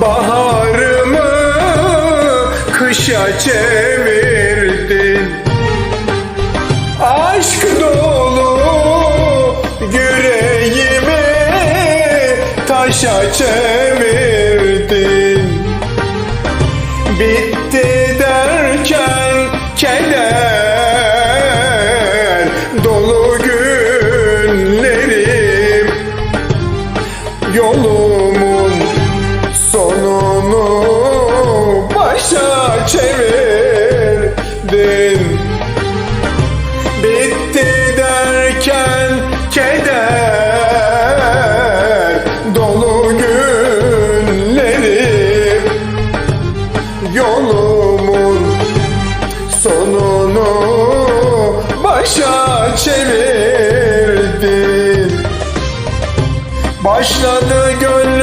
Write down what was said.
Baharımı kışa çevirdin. Aşk dolu yüreğimi taşa çevirdin. Bitti derken keder dolu günlerim. Yolumu çevirdim Bitti derken keder dolu günlerim Yolumun sonunu başa çevirdim Başladı gönlüm